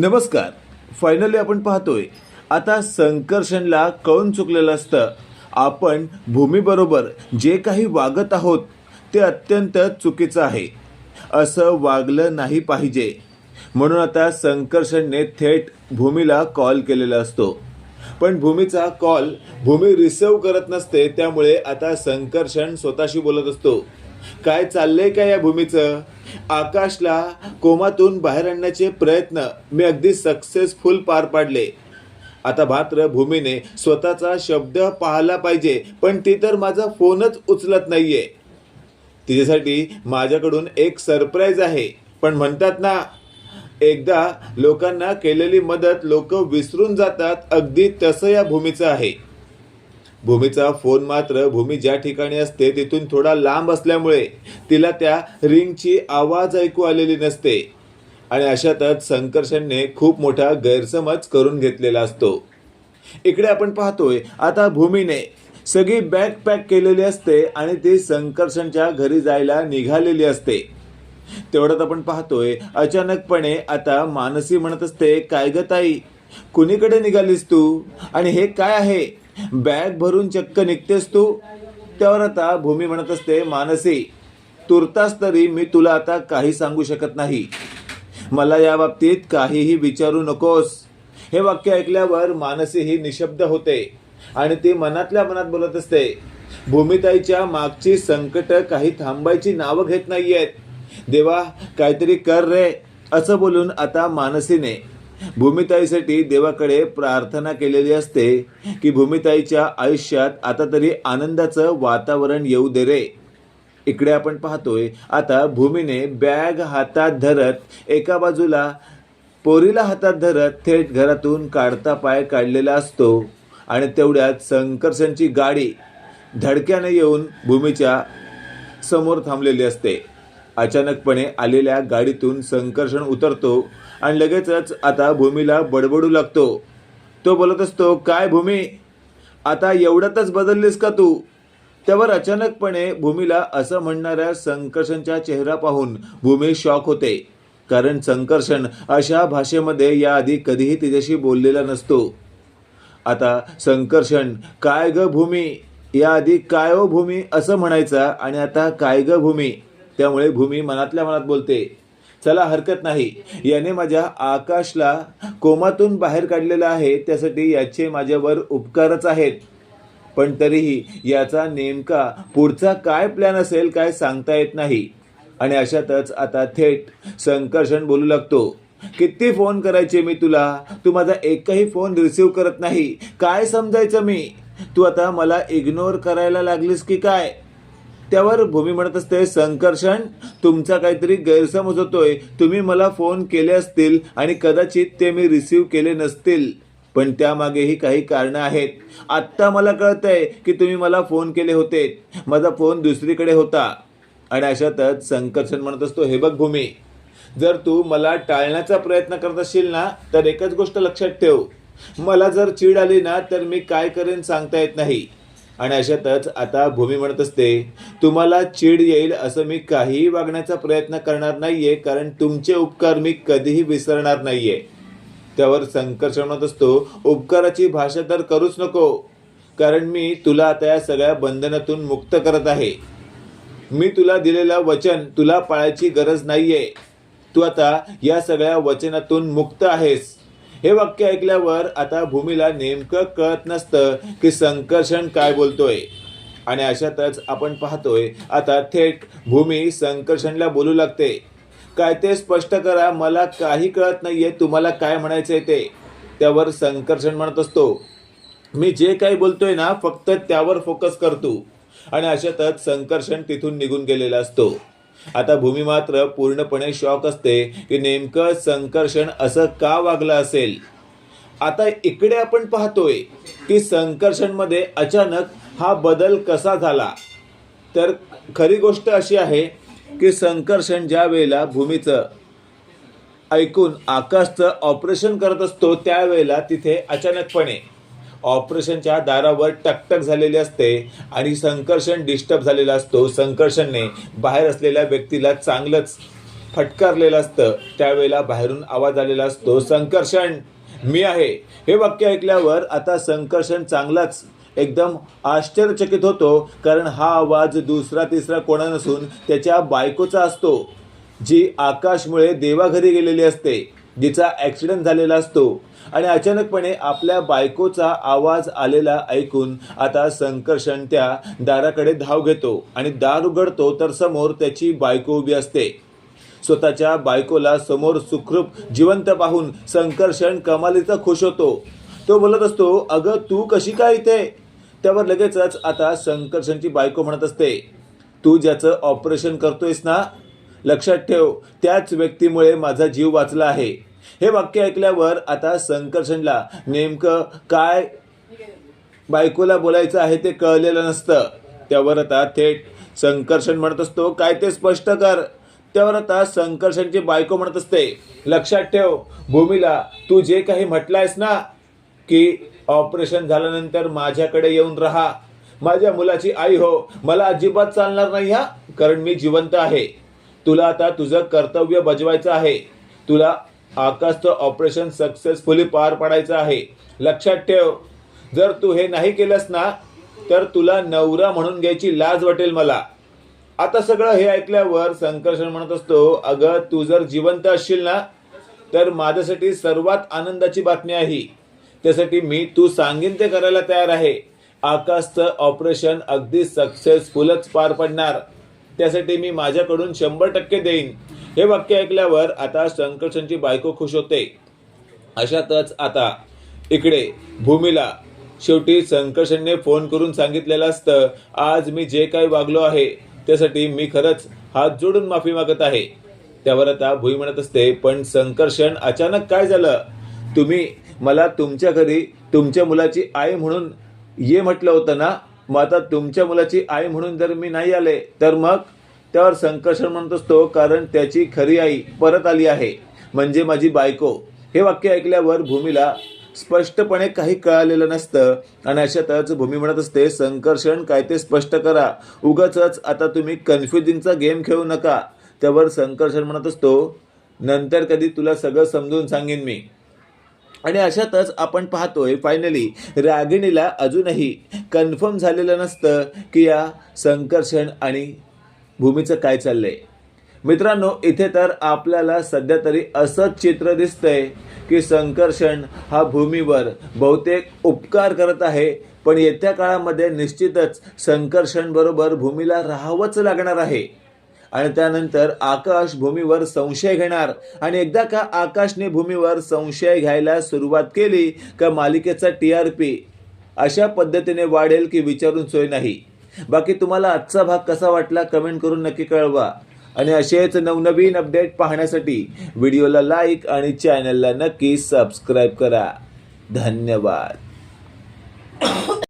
नमस्कार. फायनली आपण पाहतोय. आता संकर्षणला कळून चुकलेलं असतं. आपण भूमीबरोबर जे काही वागत आहोत ते अत्यंत चुकीचं आहे. असं वागलं नाही पाहिजे. म्हणून आता संकर्षणने थेट भूमीला कॉल केलेला असतो. पण भूमीचा कॉल भूमी रिसिव्ह करत नसते त्यामुळे आता संकर्षण स्वतःशी बोलत असतो. काय चाललंय का या भूमीचं? आकाशला कोमातून बाहेर आणण्याचे प्रयत्न मी अगदी सक्सेसफुल पार पाडले. आता मात्र भूमीने स्वतःचा शब्द पाहला पाहिजे पण ती तर माझा फोनच उचलत नाहीये. तिच्यासाठी माझ्याकडून एक सरप्राईज आहे. पण म्हणतात ना एकदा लोकांना केलेली मदत लोक विसरून जातात अगदी तसं या भूमीचं आहे. भूमीचा फोन मात्र भूमी ज्या ठिकाणी असते तिथून थोडा लांब असल्यामुळे तिला त्या रिंगची आवाज ऐकू आलेली नसते. आणि अशातच संकर्षणने खूप मोठा गैरसमज करून घेतलेला असतो. इकडे आपण पाहतोय आता भूमीने सगळी बॅग पॅक केलेली असते आणि ती संकर्षणच्या घरी जायला निघालेली असते. तेवढ्यात आपण पाहतोय अचानकपणे आता मानसी म्हणत असते काय ग ताई कुणीकडे निघालीस तू? आणि हे काय आहे? बॅग भरून चक्क निघतेस तू? त्यावर आता भूमी म्हणत असते मानसी तुर्तास तरी मी तुला आता काही सांगू शकत नाही. मला या बाबतीत काहीही विचारू नकोस. हे वाक्य ऐकल्यावर मानसी ही निशब्द होते आणि ती मनातल्या मनात बोलत असते भूमिताईच्या मागची संकट काही थांबायची नावं घेत नाहीयेत. देवा काहीतरी कर रे असं बोलून आता मानसीने भूमिताईसाठी देवाकडे प्रार्थना केलेली असते की भूमिताईच्या आयुष्यात आता तरी आनंदाचं वातावरण येऊ दे रे. इकडे आपण पाहतोय आता भूमीने बॅग हातात धरत एका बाजूला पोरीला हातात धरत थेट घरातून काढता पाय काढलेला असतो आणि तेवढ्यात संकर्षणची गाडी धडक्याने येऊन भूमीच्या समोर थांबलेली असते. अचानकपणे आलेल्या गाडीतून संकर्षण उतरतो आणि लगेचच आता भूमीला बडबडू लागतो. तो बोलत असतो काय भूमी? आता एवढ्यातच बदललीस का तू? त्यावर अचानकपणे भूमीला असं म्हणणाऱ्या संकर्षणच्या चेहरा पाहून भूमी शॉक होते. कारण संकर्षण अशा भाषेमध्ये याआधी कधीही तिच्याशी बोललेला नसतो. आता संकर्षण काय ग भूमी? याआधी काय ओ भूमी? असं म्हणायचा आणि आता काय ग भूमी? त्यामुळे भूमी मनातल्या मनात बोलते चला हरकत नाही. याने माझ्या आकाशला कोमातून बाहेर काढलेलं आहे त्यासाठी याचे माझ्यावर उपकारच आहेत. पण तरीही याचा नेमका पुढचा काय प्लॅन असेल काय सांगता येत नाही. आणि अशातच आता थेट संकर्षण बोलू लागतो. किती फोन करायचे मी तुला? तू माझा एकही फोन रिसीव करत नाही. काय समजायचं मी? तू आता मला इग्नोर करायला लागलीस की काय? त्यावर भूमी म्हणत असते संकर्षण तुमचा काहीतरी गैरसमज होतोय. तुम्ही मला फोन केले असतील आणि कदाचित ते मी रिसीव केले नसतील. पण त्यामागेही काही कारणं आहेत. आत्ता मला कळतंय की तुम्ही मला फोन केले होते. माझा फोन दुसरीकडे होता. आणि अशातच संकर्षण म्हणत असतो हे बघ भूमी जर तू मला टाळण्याचा प्रयत्न करत असशील ना तर एकच गोष्ट लक्षात ठेव. मला जर चीड आली ना तर मी काय करेन सांगता येत नाही. आणि अशातच आता भूमी म्हणत असते तुम्हाला चीड येईल असं मी काहीही वागण्याचा प्रयत्न करणार नाहीये कारण तुमचे उपकार मी कधीही विसरणार नाहीये. त्यावर संकर्ष म्हणत असतो उपकाराची भाषा तर करूच नको कारण मी तुला आता या सगळ्या बंधनातून मुक्त करत आहे. मी तुला दिलेलं वचन तुला पाळायची गरज नाहीये. तू आता या सगळ्या वचनातून मुक्त आहेस. हे वाक्य ऐकल्यावर आता भूमीला नेमकं कळत नसतं की संकर्षण काय बोलतोय. आणि अशातच आपण पाहतोय आता थेट भूमी संकर्षणला बोलू लागते. काय ते स्पष्ट करा मला काही कळत नाहीये तुम्हाला काय म्हणायचंय ते. त्यावर संकर्षण म्हणत असतो. मी जे काही बोलतोय ना फक्त त्यावर फोकस करतो. आणि अशातच संकर्षण तिथून निघून गेलेला असतो. आता भूमी मात्र पूर्णपणे शॉक असते की नेमकं संकर्षण असं का वागलं असेल? आता इकडे आपण पाहतोय की संकर्षणमध्ये अचानक हा बदल कसा झाला? तर खरी गोष्ट अशी आहे की संकर्षण ज्या वेळेला भूमीचं ऐकून आकाशचं ऑपरेशन करत असतो त्यावेळेला तिथे अचानकपणे ऑपरेशनच्या दारावर टकटक झालेली असते आणि संकर्षण डिस्टर्ब झालेला असतो. संकर्षणने बाहेर असलेल्या व्यक्तीला चांगलंच फटकारलेलं असतं. त्यावेळेला बाहेरून आवाज आलेला असतो संकर्षण मी आहे. हे वाक्य ऐकल्यावर आता संकर्षण चांगलाच एकदम आश्चर्यचकित होतो कारण हा आवाज दुसरा तिसरा कोणा नसून त्याच्या बायकोचा असतो जी आकाशमुळे देवाघरी गेलेली असते. जिचा ॲक्सिडेंट झालेला असतो. आणि अचानकपणे आपल्या बायकोचा आवाज आलेला ऐकून आता संकर्षण त्या दाराकडे धाव घेतो आणि दार उघडतो तर समोर त्याची बायको उभी असते. स्वतःच्या बायकोला समोर सुखरूप जिवंत पाहून संकर्षण कमालीचा खुश होतो. तो बोलत असतो अगं तू कशी काय इथे? त्यावर लगेचच आता संकर्षणची बायको म्हणत असते. तू ज्याचं ऑपरेशन करतोयस ना लक्षात ठेव त्याच व्यक्तीमुळे माझा जीव वाचला आहे. हे वाक्य ऐकल्यावर आता संकर्षणला नेमकं काय बायकोला बोलायचं आहे ते कळलेलं नसतं. त्यावर आता थेट संकर्षण म्हणत असतो. काय ते स्पष्ट कर. त्यावर आता संकर्षणची बायको म्हणत असते. लक्षात ठेव भूमीला तू जे काही म्हटलंयस ना की ऑपरेशन झाल्यानंतर माझ्याकडे येऊन राहा. माझ्या मुलाची आई हो मला अजिबात चालणार नाही हा कारण मी जिवंत आहे. तुला आता तुझं कर्तव्य बजवायचं आहे. तुला आकाशचं ऑपरेशन सक्सेसफुली पार पाडायचं आहे. लक्षात ठेव. जर तू हे नाही केलंस ना तर तुला नवरा म्हणून घ्यायची लाज वाटेल मला. आता सगळं हे ऐकल्यावर संकर्षण म्हणत असतो अगं तू जर जिवंत असशील ना तर माझ्यासाठी सर्वात आनंदाची बातमी आहे. त्यासाठी मी तू सांगेन ते करायला तयार आहे. आकाशचं ऑपरेशन अगदी सक्सेसफुलच पार पडणार. त्यासाठी मी माझ्याकडून शंभर टक्के देईन. हे वाक्य ऐकल्यावर आता संकर्षणची बायको खुश होते. अशातच आता इकडे भूमीला शेवटी संकर्षणने फोन करून सांगितलेलं असतं आज मी जे काही वागलो आहे त्यासाठी मी खरंच हात जोडून माफी मागत आहे. त्यावर आता भुई म्हणत असते पण संकर्षण अचानक काय झालं? तुम्ही मला तुमच्या घरी तुमच्या मुलाची आई म्हणून ये म्हटलं होतं ना? मग आता तुमच्या मुलाची आई म्हणून जर मी नाही आले तर मग? त्यावर संकर्षण म्हणत असतो कारण त्याची खरी आई परत आली आहे. म्हणजे माझी बायको. हे वाक्य ऐकल्यावर भूमीला स्पष्टपणे काही कळालेलं नसतं आणि अशातच भूमी म्हणत असते संकर्षण काय ते स्पष्ट करा. उगाच आता तुम्ही कन्फ्युजिंगचा गेम खेळू नका. त्यावर संकर्षण म्हणत असतो नंतर कधी तुला सगळं समजून सांगेन मी. आणि अशातच आपण पाहतोय फायनली रागिणीला अजूनही कन्फर्म झालेलं नसतं की या संकर्षण आणि भूमीचं काय चाललंय. मित्रांनो इथे तर आपल्याला सध्या तरी असंच चित्र दिसतंय की संकर्षण हा भूमीवर बहुतेक उपकार करत आहे पण येत्या काळामध्ये निश्चितच संकर्षण बरोबर भूमीला राहावंच लागणार आहे. आणि त्यानंतर आकाश भूमीवर संशय घेणार. आणि एकदा का आकाशने भूमीवर संशय घ्यायला सुरुवात केली का मालिकेचा टी आर पी अशा पद्धतीने वाढेल की विचारून सोय नाही. बाकी तुम्हाला आजचा भाग कसा वाटला कमेंट करून नक्की कळवा. आणि असेच नवनवीन अपडेट पाहण्यासाठी व्हिडिओला लाईक आणि चॅनलला नक्की सबस्क्राईब करा. धन्यवाद.